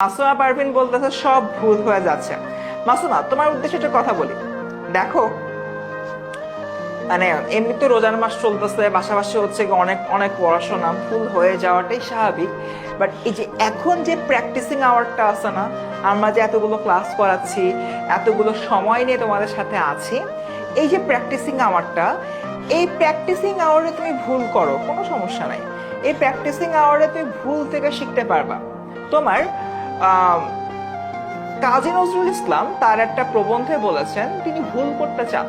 মাসুমা পারভিন বলতেছে সব ভুল হয়ে যাচ্ছে। মাসুমা, তোমার উদ্দেশ্যে একটা কথা বলি। দেখো মানে এমনি তো রোজার মাস চলতেছে, পাশাপাশি হচ্ছে অনেক অনেক পড়াশোনা, ভুল হয়ে যাওয়াটাই স্বাভাবিক। বাট এই যে এখন যে প্র্যাকটিসিং আওয়ারটা আছে না, আমরা যে এতগুলো ক্লাস করাচ্ছি, এতগুলো সময় নিয়ে তোমাদের সাথে আছি, এই যে প্র্যাকটিসিং আওয়ারটা এই প্র্যাকটিসিং আওয়ারে তুমি ভুল করো, কোনো সমস্যা নাই। এই প্র্যাকটিসিং আওয়ারে তুমি ভুল থেকে শিখতে পারবা। তোমার কাজী নজরুল ইসলাম তার একটা প্রবন্ধে বলেছেন, তিনি ভুল করতে চান।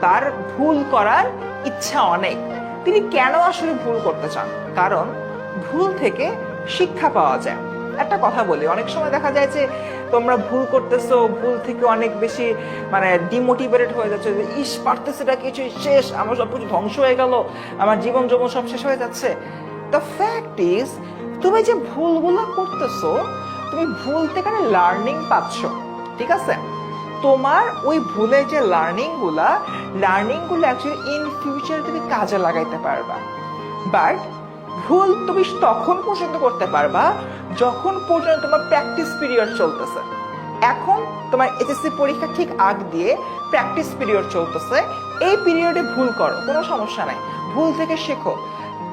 তার ভুল করার ইচ্ছা অনেক। তিনি কেন আসলে ভুল করতে চান? কারণ ভুল থেকে শিক্ষা পাওয়া যায়। একটা কথা বলি, অনেক সময় দেখা যায় যে তোমরা ভুল করতেছো, ভুল থেকে অনেক বেশি মানে ডিমোটিভেটেড হয়ে যাচ্ছে, যে ইস, পারতেছে না কিছু, শেষ, আমার সব কিছু ধ্বংস হয়ে গেল, আমার জীবন যৌবন সব শেষ হয়ে যাচ্ছে। দ্য ফ্যাক্ট ইজ তুমি যে ভুলগুলো করতেছো তুমি ভুল থেকে লার্নিং পাচ্ছ, ঠিক আছে? তোমার ওই ভুলের যে লার্নিংগুলা লার্নিংগুলো অ্যাকচুয়ালি ইন ফিউচার তুমি কাজে লাগাইতে পারবা। বাট ভুল তুমি তখন পর্যন্ত করতে পারবা যখন পর্যন্ত তোমার প্র্যাকটিস পিরিয়ড চলতেছে। এখন তোমার এসএসসি পরীক্ষা ঠিক আগ দিয়ে প্র্যাকটিস পিরিয়ড চলতেছে। এই পিরিয়ডে ভুল করো, কোনো সমস্যা নাই। ভুল থেকে শেখো।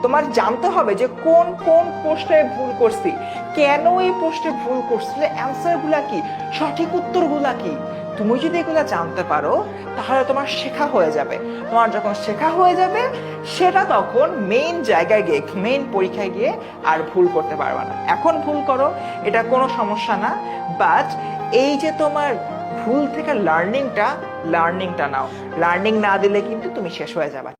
তোমার জানতে হবে যে কোন কোন প্রশ্নে ভুল করছি। কেন এই প্রশ্নে ভুল করছি? অ্যান্সারগুলা কি? সঠিক উত্তরগুলা কি? তুমি যদি এগুলা জানতে পারো, তাহলে তোমার শেখা হয়ে যাবে। তোমার যখন শেখা হয়ে যাবে, সেটা তখন মেইন জায়গায় গিয়ে মেইন পরীক্ষায় গিয়ে আর ভুল করতে পারবে না। এখন ভুল করো, এটা কোনো সমস্যা না। বাট এই যে তোমার ভুল থেকে লার্নিংটা লার্নিংটা নাও। লার্নিং না দিলে কিন্তু তুমি শেষ হয়ে যাবে।